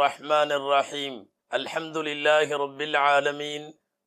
الرحمن الرحيم. الحمد لله رب العالمين.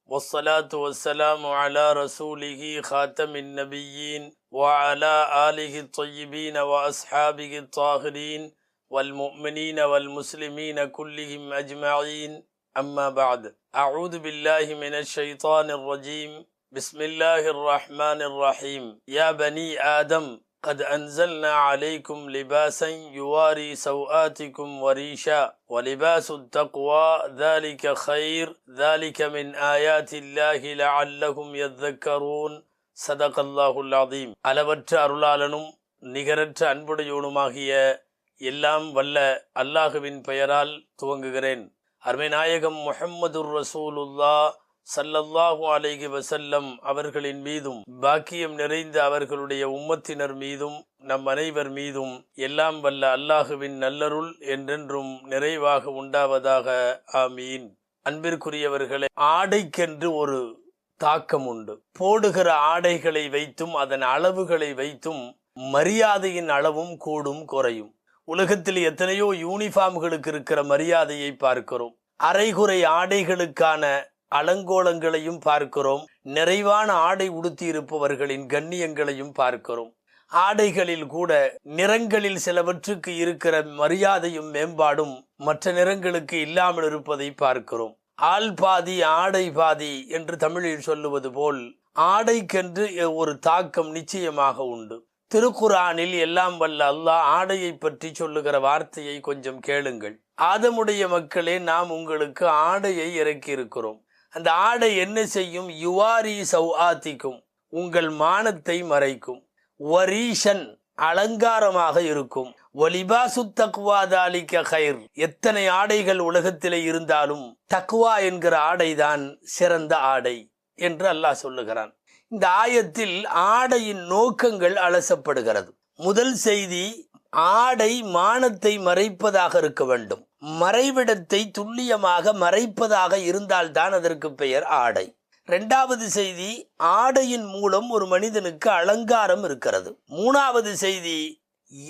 والصلاة والسلام على رسوله خاتم النبيين وعلى آله الطيبين وأصحابه الطاهرين والمؤمنين والمسلمين كلهم أجمعين. أما بعد أعوذ بالله من الشيطان الرجيم. بسم الله الرحمن الرحيم. يا بني آدم قد أنزلنا عليكم لباسا يواري سوآتكم وريشا ولباس التقوى ذلك خير ذلك من آيات الله لعلهم يذكرون صدق الله العظيم அளவற்ற அருளாளனும் நிகரற்ற அன்புடையோனுமாகிய எல்லாம் வல்ல அல்லாஹுவின் பெயரால் துவங்குகிறேன் அருமைநாயகம் முஹம்மதுர் ரசூலுல்லா சல்லல்லாஹு அலைஹி வசல்லம் அவர்களின் மீதும் பாக்கியம் நிறைந்த அவர்களுடைய உம்மத்தினர் மீதும் நம் அனைவர் மீதும் எல்லாம் வல்ல அல்லாஹுவின் நல்லருள் என்றென்றும் நிறைவாக உண்டாவதாக. ஆமீன். அன்பிற்குரியவர்களே ஆடைக்கென்று ஒரு தாக்கம் உண்டு. போடுகிற ஆடைகளை வைத்தும் அதன் அளவுகளை வைத்தும் மரியாதையின் அளவும் கூடும் குறையும். உலகத்தில் எத்தனையோ யூனிஃபார்ம்களுக்கு இருக்கிற மரியாதையை பார்க்கிறோம். அரைகுறை ஆடைகளுக்கான அலங்கோலங்களையும் பார்க்கிறோம். நிறைவான ஆடை உடுத்தியிருப்பவர்களின் கண்ணியங்களையும் பார்க்கிறோம். ஆடைகளில் கூட நிறங்களில் சிலவற்றுக்கு இருக்கிற மரியாதையும் மேம்பாடும் மற்ற நிறங்களுக்கு இல்லாமல் இருப்பதை பார்க்கிறோம். ஆள் பாதி ஆடை பாதி என்று தமிழில் சொல்லுவது போல் ஆடைக்கென்று ஒரு தாக்கம் நிச்சயமாக உண்டு. திருக்குரானில் எல்லாம் வல்ல அல்லாஹ் ஆடையை பற்றி சொல்லுகிற வார்த்தையை கொஞ்சம் கேளுங்கள். ஆதமுடைய மக்களே நாம் உங்களுக்கு ஆடையை இறக்கி இருக்கிறோம் அந்த ஆடை என்ன செய்யும்? யுவாரி சௌஆத்திக்கும் உங்கள் மானத்தை மறைக்கும். வரீஷன் அலங்காரமாக இருக்கும். ஒலிபாசு தக்குவாதாலிக்க கயிர் எத்தனை ஆடைகள் உலகத்திலே இருந்தாலும் தக்குவா என்கிற ஆடைதான் சிறந்த ஆடை என்று அல்லாஹ் சொல்லுகிறான். இந்த ஆயத்தில் ஆடையின் நோக்கங்கள் அலசப்படுகிறது. முதல் செய்தி ஆடை மானத்தை மறைப்பதாக இருக்க வேண்டும். மறைவிடத்தை துல்லியமாக மறைப்பதாக இருந்தால்தான் அதற்கு பெயர் ஆடை. இரண்டாவது செய்தி ஆடையின் மூலம் ஒரு மனிதனுக்கு அலங்காரம் இருக்கிறது. மூணாவது செய்தி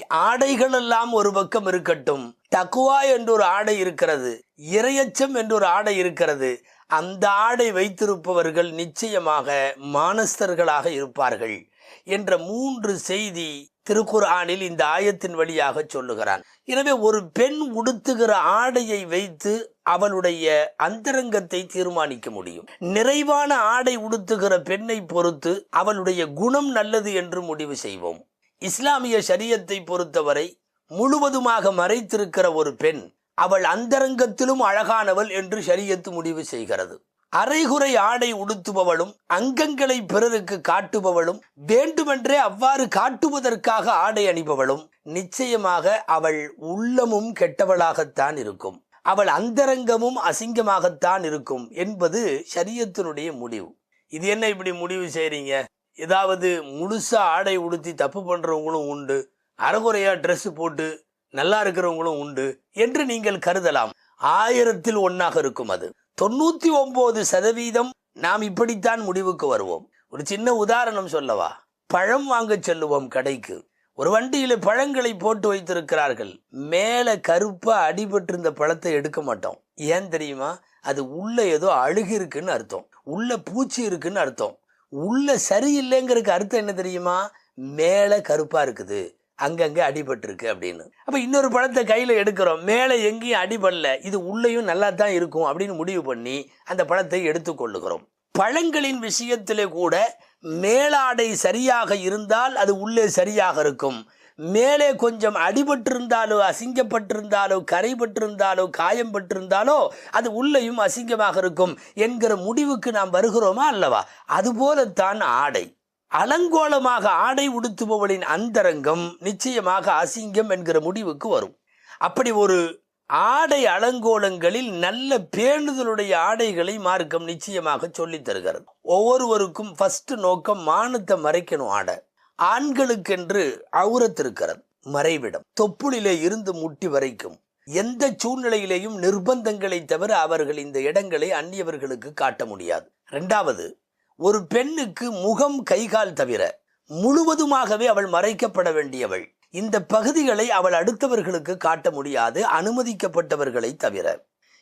ஆடைகள் எல்லாம் ஒரு பக்கம் இருக்கட்டும். தக்குவா என்று ஒரு ஆடை இருக்கிறது. இரையச்சம் என்று ஒரு ஆடை இருக்கிறது. அந்த ஆடை வைத்திருப்பவர்கள் நிச்சயமாக மானஸ்தர்களாக இருப்பார்கள். என்ற மூன்று செய்தி திருக்குர்ஆனில் இந்த ஆயத்தின் வழியாக சொல்லுகிறான். எனவே ஒரு பெண் உடுத்துகிற ஆடையை வைத்து அவளுடைய அந்தரங்கத்தை தீர்மானிக்க முடியும். நிறைவான ஆடை உடுத்துகிற பெண்ணை பொறுத்து அவளுடைய குணம் நல்லது என்று முடிவு செய்வோம். இஸ்லாமிய சரியத்தை பொறுத்தவரை முழுவதுமாக மறைத்திருக்கிற ஒரு பெண் அவள் அந்தரங்கத்திலும் அழகானவள் என்று ஷரியத்து முடிவு செய்கிறது. அரைகுறை ஆடை உடுத்துபவளும் அங்கங்களை பிறருக்கு காட்டுபவளும் வேண்டுமென்றே அவ்வாறு காட்டுவதற்காக ஆடை அணிபவளும் நிச்சயமாக அவள் உள்ளமும் கெட்டவளாகத்தான் இருக்கும். அவள் அந்தரங்கமும் அசிங்கமாகத்தான் இருக்கும் என்பது சரியத்தினுடைய முடிவு. இது என்ன இப்படி முடிவு செய்றீங்க? ஏதாவது முழுசா ஆடை உடுத்தி தப்பு பண்றவங்களும் உண்டு அறகுறையா ட்ரெஸ் போட்டு நல்லா இருக்கிறவங்களும் உண்டு என்று நீங்கள் கருதலாம். ஆயிரத்தில் ஒன்னாக இருக்கும் அது. தொண்ணூத்தி ஒன்பது சதவீதம் நாம் இப்படித்தான் முடிவுக்கு வருவோம். ஒரு சின்ன உதாரணம் சொல்லவா? பழம் வாங்க செல்லுவோம் கடைக்கு. ஒரு வண்டியில பழங்களை போட்டு வைத்திருக்கிறார்கள். மேல கருப்பா அடிபட்டிருந்த பழத்தை எடுக்க மாட்டோம். ஏன் தெரியுமா? அது உள்ள ஏதோ அழுகு இருக்குன்னு அர்த்தம். உள்ள பூச்சி இருக்குன்னு அர்த்தம். உள்ள சரியில்லைங்கிறதுக்கு அர்த்தம் என்ன தெரியுமா? மேல கருப்பா இருக்குது. அங்கங்கே அடிபட்டிருக்கு அப்படின்னு. அப்போ இன்னொரு பழத்தை கையில் எடுக்கிறோம். மேலே எங்கேயும் அடிபடல. இது உள்ளேயும் நல்லா தான் இருக்கும் அப்படின்னு முடிவு பண்ணி அந்த பழத்தை எடுத்துக்கொள்ளுகிறோம் பழங்களின் விஷயத்திலே கூட மேலாடை சரியாக இருந்தால் அது உள்ளே சரியாக இருக்கும். மேலே கொஞ்சம் அடிபட்டிருந்தாலோ அசிங்கப்பட்டிருந்தாலோ கரைபட்டிருந்தாலோ காயம் பட்டிருந்தாலோ அது உள்ளேயும் அசிங்கமாக இருக்கும் என்கிற முடிவுக்கு நாம் வருகிறோமா அல்லவா? அதுபோலத்தான் ஆடை. அலங்கோலமாக ஆடை உடுத்துபவளின் அந்தரங்கம் நிச்சயமாக அசிங்கம் என்கிற முடிவுக்கு வரும். அப்படி ஒரு ஆடை அலங்கோலங்களில் நல்ல பேணுதலுடைய ஆடைகளை மார்க்கம் நிச்சயமாக சொல்லித் தருகிறது. ஒவ்வொருவருக்கும் ஃபர்ஸ்ட் நோக்கம் மானத்தை மறைக்கணும் ஆடை. ஆண்களுக்கென்று அவுரத் இருக்கிறது மறைவிடம். தொப்புளிலே இருந்து முட்டி வரைக்கும். எந்த சூழ்நிலையிலேயும் நிர்பந்தங்களை தவிர அவர்கள் இந்த இடங்களை அந்நியவர்களுக்கு காட்ட முடியாது. இரண்டாவது ஒரு பெண்ணுக்கு முகம் கைகால் தவிர முழுவதுமாகவே அவள் மறைக்கப்பட வேண்டியவள். இந்த பகுதிகளை அவள் அடுத்தவர்களுக்கு காட்ட முடியாது அனுமதிக்கப்பட்டவர்களை தவிர.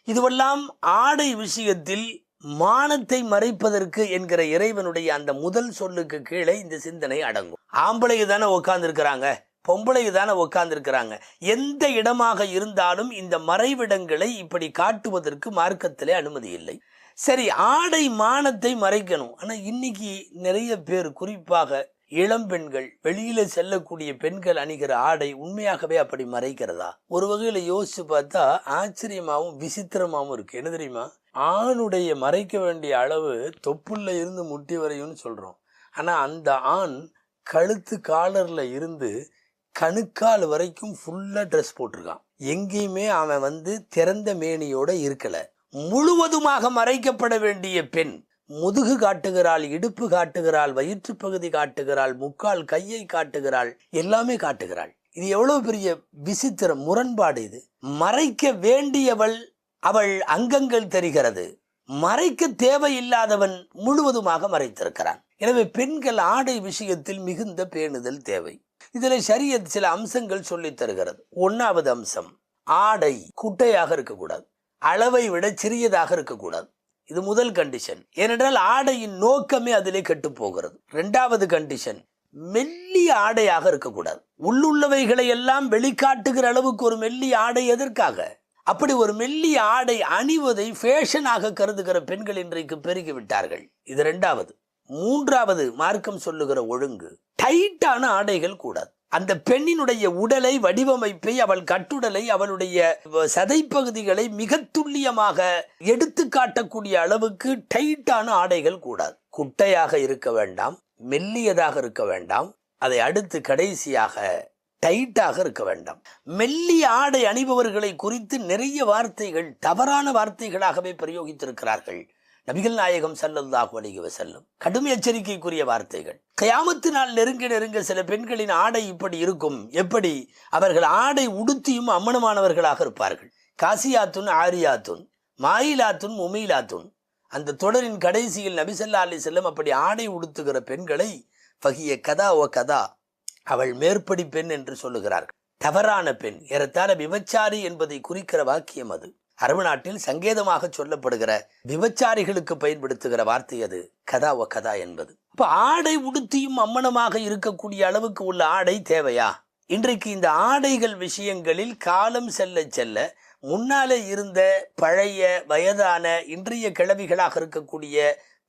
இதுவெல்லாம் ஆடை விஷயத்தில் மானத்தை மறைப்பதற்கு என்கிற இறைவனுடைய அந்த முதல் சொல்லுக்கு கீழே இந்த சிந்தனை அடங்கும். ஆம்பளைக்கு தானே உட்கார்ந்து இருக்கிறாங்க பொம்பளைக்கு தானே உட்கார்ந்துருக்கிறாங்க எந்த இடமாக இருந்தாலும் இந்த மறைவிடங்களை இப்படி காட்டுவதற்கு மார்க்கத்திலே அனுமதி இல்லை. சரி ஆடை மானத்தை மறைக்கணும். ஆனால் இன்னைக்கு நிறைய பேர் குறிப்பாக இளம் பெண்கள் வெளியில செல்லக்கூடிய பெண்கள் அணிகிற ஆடை உண்மையாகவே அப்படி மறைக்கிறதா? ஒரு வகையில யோசிச்சு பார்த்தா ஆச்சரியமாவும் விசித்திரமாவும் இருக்கு. என்ன தெரியுமா? ஆணுடைய மறைக்க வேண்டிய அளவு தொப்புள்ள இருந்து முட்டி வரையும்னு சொல்றோம். ஆனா அந்த ஆண் கழுத்து காலர்ல இருந்து கணுக்கால் வரைக்கும் ஃபுல்லா ட்ரெஸ் போட்டிருக்கான். எங்கேயுமே அவன் வந்து திறந்த மேனியோட இருக்கலை. முழுவதுமாக மறைக்கப்பட வேண்டிய பெண் முதுகு காட்டுகிறாள் இடுப்பு காட்டுகிறாள் வயிற்று பகுதி காட்டுகிறாள் முக்கால் கையை காட்டுகிறாள் எல்லாமே காட்டுகிறாள். இது எவ்வளவு பெரிய விசித்திரம் முரண்பாடு இது. மறைக்க வேண்டியவள் அவள் அங்கங்கள் தெரிகிறது. மறைக்க தேவையில்லாதவன் முழுவதுமாக மறைத்திருக்கிறான். எனவே பெண்கள் ஆடை விஷயத்தில் மிகுந்த பேணுதல் தேவை. இதில் சரிய சில அம்சங்கள் சொல்லித் தருகிறது. ஒன்றாவது அம்சம் ஆடை குட்டையாக இருக்கக்கூடாது. அளவை விட சிறியதாக இருக்கக்கூடாது. இது முதல் கண்டிஷன் ஏனென்றால் ஆடையின் நோக்கமே அதிலே கெட்டு போகிறது. ரெண்டாவது கண்டிஷன் மெல்லிய ஆடையாக இருக்கக்கூடாது. உள்ளுள்ளவைகளை எல்லாம் வெளிக்காட்டுகிற அளவுக்கு ஒரு மெல்லிய ஆடை எதற்காக? அப்படி ஒரு மெல்லிய ஆடை அணிவதை ஃபேஷனாக கருதுகிற பெண்கள் இன்றைக்கு பெருகி விட்டார்கள் இது ரெண்டாவது மூன்றாவது மார்க்கம் சொல்லுகிற ஒழுங்கு டைட்டான ஆடைகள் கூடாது. அந்த பெண்ணினுடைய உடலை வடிவமைப்பை அவள் கட்டுடலை அவளுடைய சதைப்பகுதிகளை மிக துல்லியமாக எடுத்து காட்டக்கூடிய அளவுக்கு டைட்டான ஆடைகள் கூடாது. குட்டையாக இருக்க வேண்டாம் மெல்லியதாக இருக்க வேண்டாம் அதை அடுத்து கடைசியாக டைட்டாக இருக்க வேண்டாம். மெல்லிய ஆடை அணிபவர்களை குறித்து நிறைய வார்த்தைகள் தவறான வார்த்தைகளாகவே பிரயோகித்திருக்கிறார்கள். நபிகள் நாயகம் சல்லல்லாஹு அலைஹி செல்லும் கடும் எச்சரிக்கைக்குரிய வார்த்தைகள். கயாமத்து நாள் நெருங்க நெருங்க சில பெண்களின் ஆடை இப்படி இருக்கும். எப்படி? அவர்கள் ஆடை உடுத்தியும் அம்மனமானவர்களாக இருப்பார்கள். காசியாத்துன் ஆரியாத்துன் மாயிலாத்துன் முமீலாத்துன். அந்த தொடரின் கடைசியில் நபிசல்லா அலி செல்லம் அப்படி ஆடை உடுத்துகிற பெண்களை பகிய கதா ஓ கதா அவள் மேற்படி பெண் என்று சொல்லுகிறார்கள். தவறான பெண். ஏறத்தாழ விபச்சாரி என்பதை குறிக்கிற வாக்கியம் அது. அரபு நாட்டில் சங்கேதமாக சொல்லப்படுகிற விபச்சாரிகளுக்கு பயன்படுத்துகிற வார்த்தை அது. கதா ஒ கதா என்பது. இப்ப ஆடை உடுத்தியும் அம்மனமாக இருக்கக்கூடிய அளவுக்கு உள்ள ஆடை தேவையா? இன்றைக்கு இந்த ஆடைகள் விஷயங்களில் காலம் செல்ல செல்ல முன்னாலே இருந்த பழைய வயதான இன்றைய கிழவிகளாக இருக்கக்கூடிய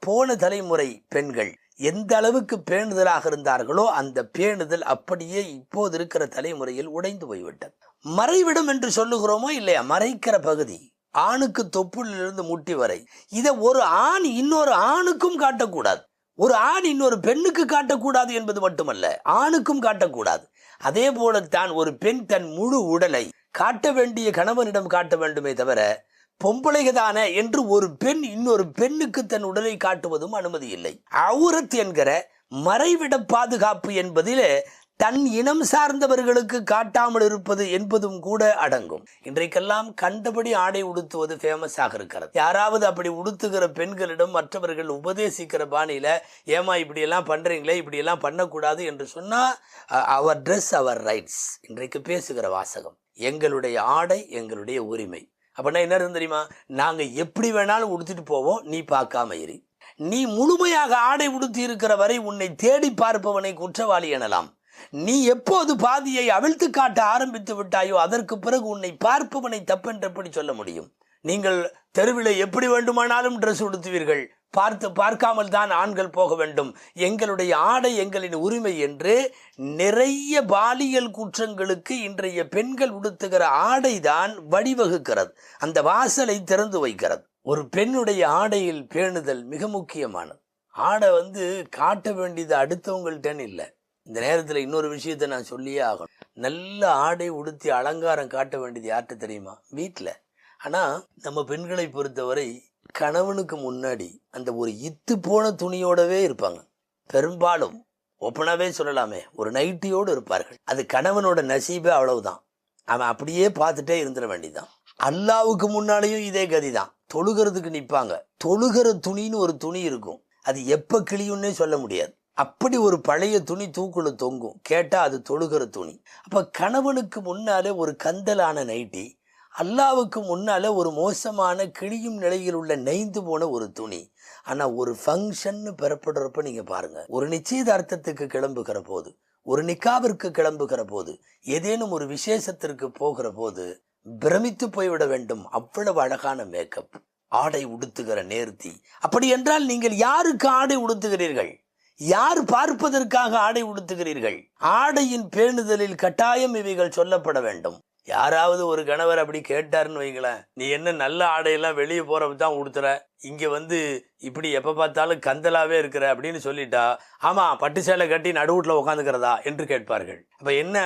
போன தலைமுறை பெண்கள் எந்த அளவுக்கு பேணுதலாக இருந்தார்களோ அந்த பேணுதல் அப்படியே இப்போது இருக்கிற தலைமுறையில் உடைந்து போய்விட்டது. மறைவிடம் என்று சொல்லுகிறோமோ இல்லையா? மறைக்கிற பகுதி. ஆணுக்கு தொப்புளிலிருந்து முட்டி வரை. இதை ஒரு ஆண் இன்னொரு ஆணுக்கும் காட்டக்கூடாது. ஒரு ஆண் இன்னொரு பெண்ணுக்கு காட்டக்கூடாது என்பது மட்டுமல்ல ஆணுக்கும் காட்டக்கூடாது. அதே போலத்தான் ஒரு பெண் தன் முழு உடலை காட்ட வேண்டிய கணவனிடம் காட்ட வேண்டுமே தவிர பொம்பளைகதான என்று ஒரு பெண் இன்னொரு பெண்ணுக்கு தன் உடலை காட்டுவதும் அனுமதி இல்லை. அவுரத் என்கிற மறைவிட பாதுகாப்பு என்பதிலே தன் இனம் சார்ந்தவர்களுக்கு காட்டாமல் இருப்பது என்பதும் கூட அடங்கும். இன்றைக்கெல்லாம் கண்டபடி ஆடை உடுத்துவது ஃபேமஸாக இருக்கிறது. யாராவது அப்படி உடுத்துகிற பெண்களிடம் மற்றவர்கள் உபதேசிக்கிற பாணியில ஏமா இப்படி எல்லாம் பண்றீங்களே இப்படி எல்லாம் பண்ணக்கூடாது என்று சொன்னா அவர் ட்ரெஸ் அவர் ரைட்ஸ் இன்றைக்கு பேசுகிற வாசகம் எங்களுடைய ஆடை எங்களுடைய உரிமை. அப்படின்னா என்ன இருந்து தெரியுமா? நாங்கள் எப்படி வேணாலும் உடுத்திட்டு போவோம் நீ பார்க்காம இரு. நீ முழுமையாக ஆடை உடுத்தி இருக்கிற வரை உன்னை தேடி பார்ப்பவனை குற்றவாளி எனலாம். நீ எப்போது பாதியை அவிழ்த்து காட்ட ஆரம்பித்து விட்டாயோ அதற்கு பிறகு உன்னை பார்ப்பவனை தப்பென்றபடி சொல்ல முடியும். நீங்கள் தெருவில் எப்படி வேண்டுமானாலும் ட்ரெஸ் உடுத்துவீர்கள். பார்த்து பார்க்காமல் தான் ஆண்கள் போக வேண்டும். எங்களுடைய ஆடை எங்களின் உரிமை என்று நிறைய பாலியல் குற்றங்களுக்கு இன்றைய பெண்கள் உடுத்துகிற ஆடைதான் வழிவகுக்கிறது. அந்த வாசலை திறந்து வைக்கிறது. ஒரு பெண்ணுடைய ஆடையில் பேணுதல் மிக முக்கியமானது. ஆடை வந்து காட்ட வேண்டியது அடுத்தவங்கள்ட்டன்னு இல்லை. இந்த நேரத்தில் இன்னொரு விஷயத்தை நான் சொல்லியே ஆகணும். நல்ல ஆடை உடுத்தி அலங்காரம் காட்ட வேண்டியது யார்கிட்ட தெரியுமா? வீட்டில் ஆனால் நம்ம பெண்களை பொறுத்தவரை கணவனுக்கு முன்னாடி அந்த ஒரு இத்து போன துணியோடவே இருப்பாங்க. பெரும்பாலும் ஒப்பனாவே சொல்லலாமே ஒரு நைட்டியோடு இருப்பார்கள். அது கணவனோட நசீபே அவ்வளவுதான். அவன் அப்படியே பார்த்துட்டே இருந்துட வேண்டியதுதான். அல்லாவுக்கு முன்னாலேயும் இதே கதி தான் தொழுகிறதுக்கு நிற்பாங்க. தொழுகிற துணின்னு ஒரு துணி இருக்கும். அது எப்போ கிளியும்னே சொல்ல முடியாது. அப்படி ஒரு பழைய துணி தூக்குள்ள தொங்கும். கேட்டா அது தொழுகிற துணி. அப்ப கணவனுக்கு முன்னாலே ஒரு கந்தலான நைட்டி அல்லாவுக்கு முன்னால் ஒரு மோசமான கிழியும் நிலையில் உள்ள நெய்ந்து போன ஒரு துணி. ஆனால் ஒரு ஃபங்க்ஷன்னு பெறப்படுறப்ப நீங்கள் பாருங்கள் ஒரு நிச்சயதார்த்தத்துக்கு கிளம்புகிற போது ஒரு நிக்காவிற்கு கிளம்புகிற போது ஏதேனும் ஒரு விசேஷத்திற்கு போகிற போது பிரமித்து போய்விட வேண்டும். அவ்வளவு அழகான மேக்கப் ஆடை உடுத்துகிற நேர்த்தி. அப்படி என்றால் நீங்கள் யாருக்கு ஆடை உடுத்துகிறீர்கள்? யார் பார்ப்பதற்காக ஆடை உடுத்துகிறீர்கள்? ஆடையின் பேணுதலில் கட்டாயம் இவைகள் சொல்லப்பட வேண்டும். யாராவது ஒரு கணவர் அப்படி கேட்டாருன்னு வைங்களேன் நீ என்ன நல்ல ஆடையெல்லாம் வெளியே போறப்ப தான் உடுத்துற? இங்க வந்து இப்படி எப்ப பார்த்தாலும் கந்தலாவே இருக்கிற அப்படின்னு சொல்லிட்டா ஆமா பட்டு சேலை கட்டி நடுவூட்டில் உட்காந்துக்கிறதா என்று கேட்பார்கள். அப்ப என்ன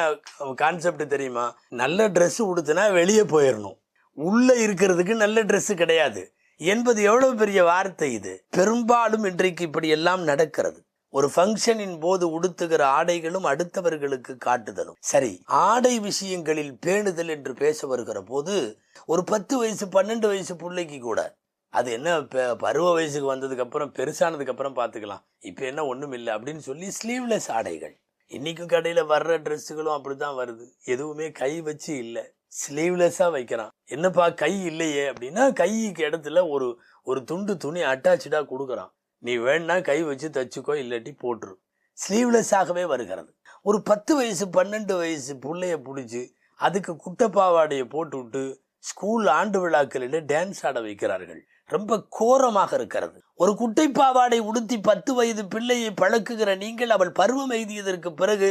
கான்செப்ட் தெரியுமா? நல்ல ட்ரெஸ்ஸு உடுத்துனா வெளியே போயிடணும் உள்ள இருக்கிறதுக்கு நல்ல ட்ரெஸ்ஸு கிடையாது. என்பது எவ்வளவு பெரிய வார்த்தை இது? பெரும்பாலும் இன்றைக்கு இப்படி எல்லாம் நடக்கிறது. ஒரு ஃபங்க்ஷனின் போது உடுத்துகிற ஆடைகளும் அடுத்தவர்களுக்கு காட்டுதலும். சரி ஆடை விஷயங்களில் பேணுதல் என்று பேச வருகிற போது ஒரு பத்து வயசு பன்னெண்டு வயசு பிள்ளைக்கு கூட அது என்ன ப- பருவ வயசுக்கு வந்ததுக்கு அப்புறம் பெருசானதுக்கு அப்புறம் பார்த்துக்கலாம் இப்போ என்ன ஒன்றும் இல்லை அப்படின்னு சொல்லி ஸ்லீவ்லெஸ் ஆடைகள். இன்னைக்கும் கடையில் வர்ற ட்ரெஸ்ஸுகளும் அப்படி தான் வருது. எதுவுமே கை வச்சு இல்லை. ஸ்லீவ்லெஸ்ஸாக வைக்கிறான். என்னப்பா கை இல்லையே அப்படின்னா கைக்கு இடத்துல ஒரு ஒரு துண்டு துணி அட்டாச்சுடாக கொடுக்குறான். நீ வேணா கை வச்சு தச்சுக்கோ இல்லாட்டி போட்டுரு. ஸ்லீவ்லெஸ்ஸாகவே வருகிறது. ஒரு பத்து வயசு பன்னெண்டு வயசு பிள்ளைய பிடிச்சி அதுக்கு குட்டப்பாவாடையை போட்டு விட்டு ஸ்கூல் ஆண்டு விழாக்களில் டான்ஸ் ஆட வைக்கிறார்கள். ரொம்ப கோரமாக இருக்கிறது. ஒரு குட்டை பாவாடை உடுத்தி பத்து வயது பிள்ளையை பழக்குகிற நீங்கள் அவள் பருவம் எய்தியதற்கு பிறகு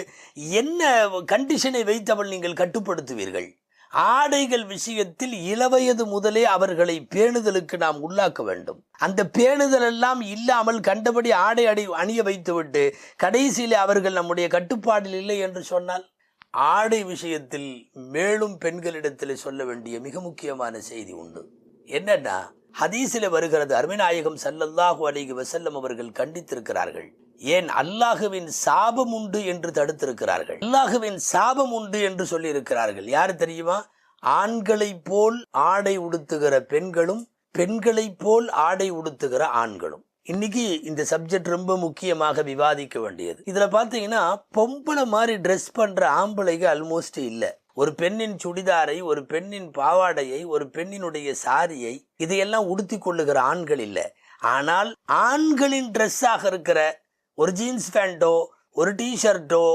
என்ன கண்டிஷனை வைத்து அவள் நீங்கள் கட்டுப்படுத்துவீர்கள்? ஆடைகள் விஷயத்தில் இளவயது முதலே அவர்களை பேணுதலுக்கு நாம் உள்ளாக்க வேண்டும். அந்த பேணுதல் எல்லாம் இல்லாமல் கண்டபடி ஆடை அடி அணிய வைத்துவிட்டு கடைசியில் அவர்கள் நம்முடைய கட்டுப்பாட்டில் இல்லை என்று சொன்னால் ஆடை விஷயத்தில் மேலும் பெண்களிடத்தில் சொல்ல வேண்டிய மிக முக்கியமான செய்தி உண்டு. என்னன்னா ஹதீஸில் வருகிறது அருமைநாயகம் சல்லல்லாஹு அலிகி வசல்லம் அவர்கள் கண்டித்திருக்கிறார்கள். ஏன் அல்லாஹுவின் சாபம் உண்டு என்று தடுத்திருக்கிறார்கள்? அல்லாஹுவின் சாபம் உண்டு என்று சொல்லியிருக்கிறார்கள். யார் தெரியுமா? ஆண்களைப் போல் ஆடை உடுத்துகிற பெண்களும் பெண்களைப் போல் ஆடை உடுத்துகிற ஆண்களும். இன்னைக்கு இந்த சப்ஜெக்ட் ரொம்ப முக்கியமாக விவாதிக்க வேண்டியது. இதுல பாத்தீங்கன்னா பொம்பளை மாதிரி ட்ரெஸ் பண்ற ஆம்பளைகள் ஆல்மோஸ்ட் இல்லை. ஒரு பெண்ணின் சுடிதாரை ஒரு பெண்ணின் பாவாடையை ஒரு பெண்ணினுடைய சாரியை இதையெல்லாம் உடுத்தி கொள்ளுகிற ஆண்கள் இல்லை. ஆனால் ஆண்களின் ட்ரெஸ்ஸாக இருக்கிற ஒரு ஜீன்ஸ் பேண்ட்டோ ஒரு டிஷர்ட்டோ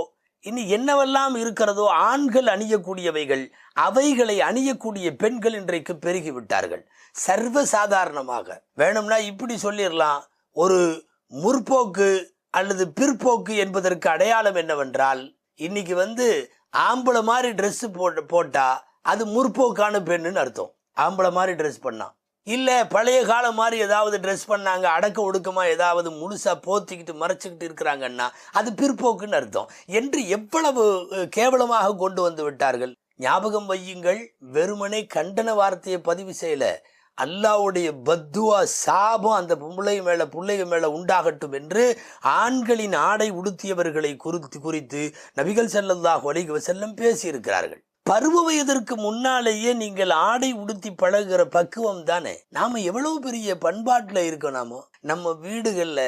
இனி என்னவெல்லாம் இருக்கிறதோ ஆண்கள் அணியக்கூடியவைகள் அவைகளை அணியக்கூடிய பெண்கள் இன்றைக்கு பெருகி விட்டார்கள் சர்வ சாதாரணமாக வேணும்னா இப்படி சொல்லிடலாம் ஒரு முற்போக்கு அல்லது பிற்போக்கு என்பதற்கு அடையாளம் என்னவென்றால் இன்னைக்கு வந்து ஆம்பளை மாதிரி ட்ரெஸ்ஸு போட்டு போட்டா அது முற்போக்கான பெண்ணுன்னு அர்த்தம். ஆம்பளை மாதிரி ட்ரெஸ் பண்ணா. இல்லை பழைய காலம் மாதிரி ஏதாவது ட்ரெஸ் பண்ணாங்க அடக்க ஒடுக்கமாக ஏதாவது முழுசாக போத்திக்கிட்டு மறைச்சிக்கிட்டு இருக்கிறாங்கன்னா அது பிற்போக்குன்னு அர்த்தம். என்று எவ்வளவு கேவலமாக கொண்டு வந்து விட்டார்கள்? ஞாபகம் வையுங்கள் வெறுமனே கண்டன வார்த்தையை பதிவு செய்யல. அல்லாவுடைய பத்துவா சாபம் அந்த பொம்பளை மேல பிள்ளைக மேல உண்டாகட்டும் என்று ஆண்களின் ஆடை உடுத்தியவர்களை குறித்து குறித்து நபிகள் செல்லல்லாஹ் ஒலிக செல்லம் பேசியிருக்கிறார்கள். பருவ வயதிற்கு முன்னாலேயே நீங்கள் ஆடை உடுத்தி பழகுற பக்குவம் தானே? நாம எவ்வளவு பெரிய பண்பாட்டுல இருக்கோம் நாமோ? நம்ம வீடுகள்ல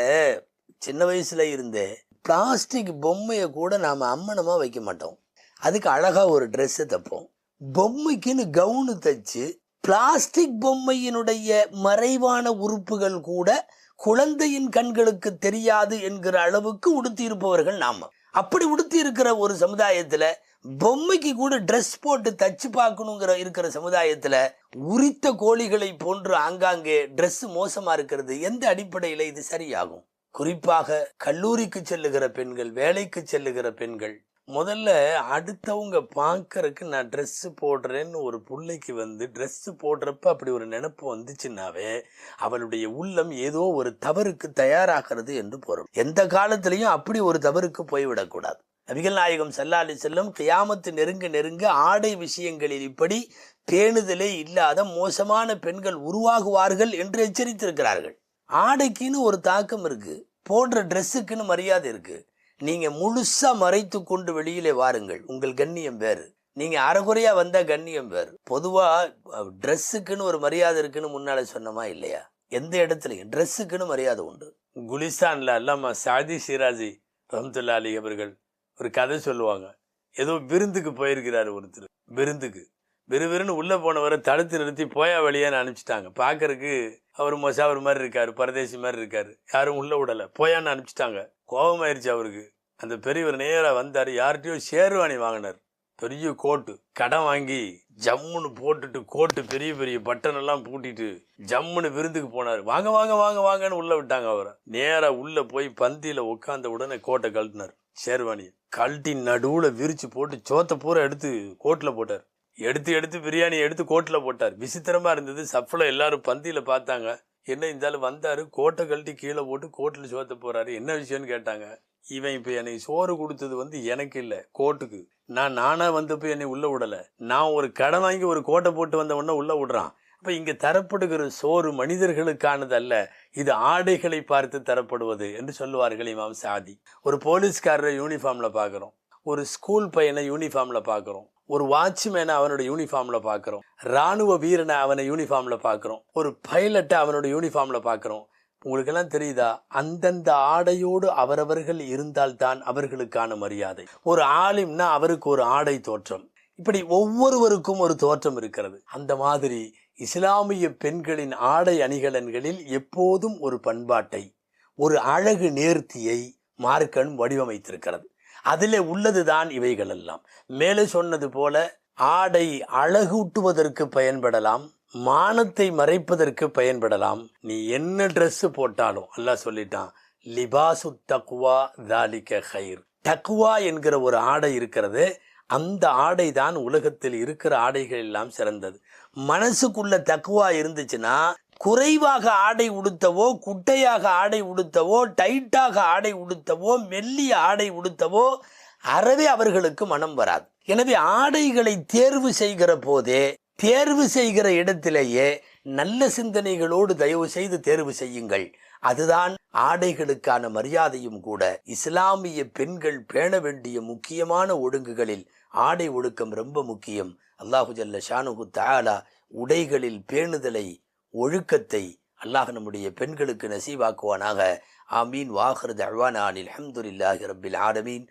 சின்ன வயசுல இருந்தே பிளாஸ்டிக் பொம்மையை கூட நாம அம்மனமா வைக்க மாட்டோம். அதுக்கு அழகா ஒரு ட்ரெஸ்ஸை தைப்போம். பொம்மைக்குன்னு கவுனு தைச்சு பிளாஸ்டிக் பொம்மையினுடைய மறைவான உறுப்புகள் கூட குழந்தையின் கண்களுக்கு தெரியாது என்கிற அளவுக்கு உடுத்தி இருப்பவர்கள் நாம. அப்படி உடுத்தி இருக்கிற ஒரு சமுதாயத்துல பொம்மைக்கு கூட ட்ரெஸ் போட்டு தச்சு பார்க்கணுங்கிற இருக்கிற சமுதாயத்தில் உரித்த கோழிகளை போன்று ஆங்காங்கே ட்ரெஸ் மோசமாக இருக்கிறது எந்த அடிப்படையில் இது சரியாகும்? குறிப்பாக கல்லூரிக்கு செல்லுகிற பெண்கள் வேலைக்கு செல்லுகிற பெண்கள். முதல்ல அடுத்தவங்க பார்க்கறதுக்கு நான் ட்ரெஸ்ஸு போடுறேன்னு ஒரு பிள்ளைக்கு வந்து ட்ரெஸ்ஸு போடுறப்ப அப்படி ஒரு நினப்பு வந்துச்சுன்னாவே அவளுடைய உள்ளம் ஏதோ ஒரு தவறுக்கு தயாராகிறது என்று பொருள். எந்த காலத்திலையும் அப்படி ஒரு தவறுக்கு போய்விடக்கூடாது. நபிகள் நாயகம் சல்லாலி செல்லும் கியாமத்து நெருங்க நெருங்க ஆடை விஷயங்களில் இப்படி பேணுதலே இல்லாத மோசமான பெண்கள் உருவாகுவார்கள் என்று எச்சரித்திருக்கிறார்கள். ஆடைக்குன்னு ஒரு தாக்கம் இருக்கு போடுற ட்ரெஸ்ஸுக்குன்னு மரியாதை இருக்கு. நீங்க முழுசா மறைத்து கொண்டு வெளியிலே வாருங்கள் உங்கள் கண்ணியம் வேறு. நீங்க அறகுறையா வந்தா கண்ணியம் வேறு. பொதுவா ட்ரெஸ்ஸுக்குன்னு ஒரு மரியாதை இருக்குன்னு முன்னால சொன்னமா இல்லையா? எந்த இடத்துலையும் ட்ரெஸ்ஸுக்குன்னு மரியாதை உண்டு. குலிஸ்தான்ல அல்லாமா சாதி சிராஜி ரஹமத்துல்லா அலி அவர்கள் ஒரு கதை சொல்லுவாங்க. ஏதோ விருந்துக்கு போயிருக்கிறாரு ஒருத்தர். விருந்துக்கு. விறுவிறுன்னு உள்ளே போனவரை தடுத்து நிறுத்தி போயா வழியான்னு அனுப்பிச்சிட்டாங்க. பார்க்கறதுக்கு அவர் மொசாவர் மாதிரி இருக்கார் பரதேசி மாதிரி இருக்கார். யாரும் உள்ளே விடலை. போயான்னு அனுப்பிச்சிட்டாங்க. கோபமாயிருச்சு அவருக்கு. அந்த பெரியவர் நேராக வந்தார். யார்கிட்டயோ ஷேர்வாணி வாங்கினார். பெரிய கோட்டு. கடன் வாங்கி ஜம்முன்னு போட்டுட்டு கோட்டு பெரிய பெரிய பட்டன் எல்லாம் பூட்டிட்டு ஜம்முன்னு விருந்துக்கு போனார். வாங்க வாங்க வாங்க வாங்கன்னு உள்ளே விட்டாங்க அவரை. நேராக உள்ளே போய் பந்தியில் உட்காந்த உடனே கோட்டை கழட்டினார். ஷேர்வானி கழட்டி நடுவுல விரிச்சு போட்டு சோத்தை பூரா எடுத்து கோட்டில் போட்டார். எடுத்து எடுத்து பிரியாணி எடுத்து கோட்டில் போட்டார். விசித்திரமா இருந்தது. சஃப்ல எல்லாரும் பந்தியில் பார்த்தாங்க. என்ன இருந்தாலும் வந்தாரு. கோட்டை கழட்டி கீழே போட்டு கோட்டில் சோத்த போறாரு. என்ன விஷயம்னு கேட்டாங்க. இவன் இப்போ என்னை சோறு கொடுத்தது வந்து எனக்கு இல்லை. கோட்டுக்கு. நான் நானாக வந்தப்போ என்னை உள்ளே விடலை. நான் ஒரு கடன் வாங்கி ஒரு கோட்டை போட்டு வந்த உடனே உள்ளே விடுறான். இப்போ இங்கே தரப்படுகிற சோறு மனிதர்களுக்கானது அல்ல இது ஆடைகளை பார்த்து தரப்படுவது என்று சொல்லுவார்கள் இமாம் சாதி. ஒரு போலீஸ்காரரை யூனிஃபார்மில் பார்க்குறோம் ஒரு ஸ்கூல் பையனை யூனிஃபார்மில் பார்க்குறோம் ஒரு வாட்ச்மேனை அவனோட யூனிஃபார்மில் பார்க்குறோம் ராணுவ வீரனை அவனை யூனிஃபார்மில் பார்க்குறோம் ஒரு பைலட்டை அவனோட யூனிஃபார்மில் பார்க்குறோம். உங்களுக்கெல்லாம் தெரியுதா? அந்தந்த ஆடையோடு அவரவர்கள் இருந்தால்தான் அவர்களுக்கான மரியாதை. ஒரு ஆலிம்னா அவருக்கு ஒரு ஆடை தோற்றம். இப்படி ஒவ்வொருவருக்கும் ஒரு தோற்றம் இருக்கிறது. அந்த மாதிரி இஸ்லாமிய பெண்களின் ஆடை அணிகலன்களில் எப்போதும் ஒரு பண்பாட்டை ஒரு அழகு நேர்த்தியை மார்க்கன் வடிவமைத்திருக்கிறது. அதிலே உள்ளதுதான் இவைகள் எல்லாம் மேலே சொன்னது போல ஆடை அழகூட்டுவதற்கு பயன்படலாம் மானத்தை மறைப்பதற்கு பயன்படலாம். நீ என்ன ட்ரெஸ் போட்டாலும் அல்லாஹ் சொல்லிட்டான் லிபாசு தக்குவா தாலிக ஹைர் தக்குவா என்கிற ஒரு ஆடை இருக்கிறது. அந்த ஆடை தான் உலகத்தில் இருக்கிற ஆடைகள் எல்லாம் சிறந்தது. மனசுக்குள்ள தக்குவா இருந்துச்சுன்னா குறைவாக ஆடை உடுத்தவோ குட்டையாக ஆடை உடுத்தவோ டைட்டாக ஆடை உடுத்தவோ மெல்லிய ஆடை உடுத்தவோ அறவே அவர்களுக்கு மனம் வராது. எனவே ஆடைகளை தேர்வு செய்கிற போதே தேர்வு செய்கிற இடத்திலேயே நல்ல சிந்தனைகளோடு தயவு செய்து தேர்வு செய்யுங்கள். அதுதான் ஆடைகளுக்கான மரியாதையும் கூட. இஸ்லாமிய பெண்கள் பேண வேண்டிய முக்கியமான ஒழுங்குகளில் ஆடை ஒழுக்கம் ரொம்ப முக்கியம். அல்லாஹு ஜல்ல ஷானுகு தாலா உடைகளில் பேணுதலை ஒழுக்கத்தை அல்லாஹ் நம்முடைய பெண்களுக்கு நசீவாக்குவானாக. ஆமீன். வாஹர் தழ்வானானில் அஹமதுல்லாஹி ரபில் ஆடமீன்